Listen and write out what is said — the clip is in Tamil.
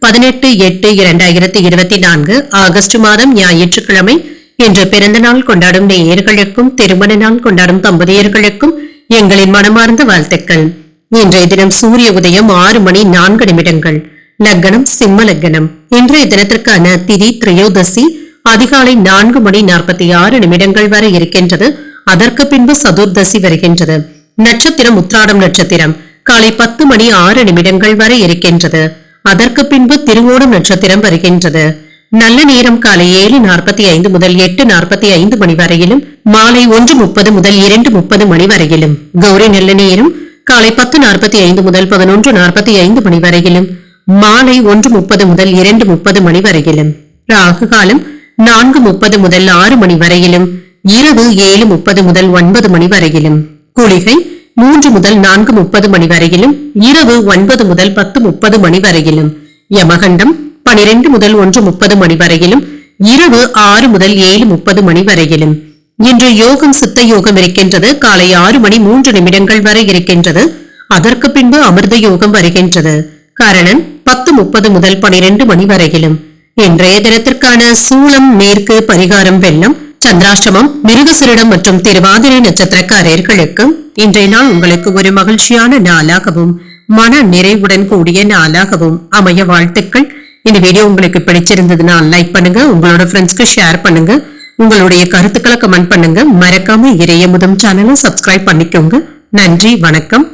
பதினெட்டு எட்டு இரண்டாயிரத்தி இருபத்தி நான்கு ஆகஸ்ட் மாதம் ஞாயிற்றுக்கிழமை இன்று பிறந்த நாள் கொண்டாடும் நேயர்களுக்கும் திருமண நாள் கொண்டாடும் தம்பதியர்களுக்கும் எங்களின் மனமார்ந்த வாழ்த்துக்கள். இன்றைய தினம் சூரிய உதயம் ஆறு மணி நான்கு நிமிடங்கள். லக்னம் சிம்ம லக்னம். இன்றைய தினத்திற்கான திதி திரையோதசி. அதிகாலை நான்கு மணி நாற்பத்தி ஆறு நிமிடங்கள் வரை இருக்கின்றது. அதற்கு பின்பு சதுர்தசி வருகின்றது. நட்சத்திரம் உத்ராடம் நட்சத்திரம். காலை பத்து மணி ஆறு நிமிடங்கள் வரை இருக்கின்றது. அதற்கு பின்பு திருவோணம் நட்சத்திரம் வருகின்றது. நல்ல நேரம் காலை ஏழு நாற்பத்தி ஐந்து முதல் எட்டு நாற்பத்தி ஐந்து மணி வரையிலும் மாலை ஒன்று முப்பது முதல் இரண்டு முப்பது மணி வரையிலும். கௌரி நல்ல நேரம் காலை பத்து நாற்பத்தி ஐந்து முதல் பதினொன்று நாற்பத்தி ஐந்து மணி வரையிலும் மாலை ஒன்று முப்பது முதல் இரண்டு முப்பது மணி வரையிலும். ராகு காலம் நான்கு முப்பது முதல் ஆறு மணி வரையிலும் இரவு ஏழு முப்பது முதல் ஒன்பது மணி வரையிலும். குளிகை மூன்று முதல் நான்கு முப்பது மணி வரையிலும் இரவு ஒன்பது முதல் பத்து முப்பது மணி வரையிலும் யமகண்டம் பனிரெண்டு முதல் ஒன்று முப்பது மணி வரையிலும் இரவு ஆறு முதல் ஏழு முப்பது மணி வரையிலும். இன்று யோகம் சித்த யோகம் இருக்கின்றது. காலை ஆறு மணி மூன்று நிமிடங்கள் வரை இருக்கின்றது. அதற்கு பின்பு அமிர்த யோகம் வருகின்றது. காரணம் பத்து முப்பது முதல் பனிரெண்டு மணி வரையிலும். இன்றைய தினத்திற்கான சூளம் மேற்கு பரிகாரம் வெள்ளம் சந்திராஷ்டமம் மிருகசிரிடம் மற்றும் திருவாதிரை நட்சத்திரக்காரர்களுக்கு இன்றைய நாள் உங்களுக்கு ஒரு மகிழ்ச்சியான நாளாகவும் மன நிறைவுடன் கூடிய நாளாகவும் அமைய வாழ்த்துக்கள். இந்த வீடியோ உங்களுக்கு பிடிச்சிருந்ததுன்னா லைக் பண்ணுங்க உங்களோட ஃப்ரெண்ட்ஸ்க்கு ஷேர் பண்ணுங்க உங்களுடைய கருத்துக்களை கமெண்ட் பண்ணுங்க. மறக்காம இறைய முதம் சேனலை சப்ஸ்கிரைப் பண்ணிக்கோங்க. நன்றி வணக்கம்.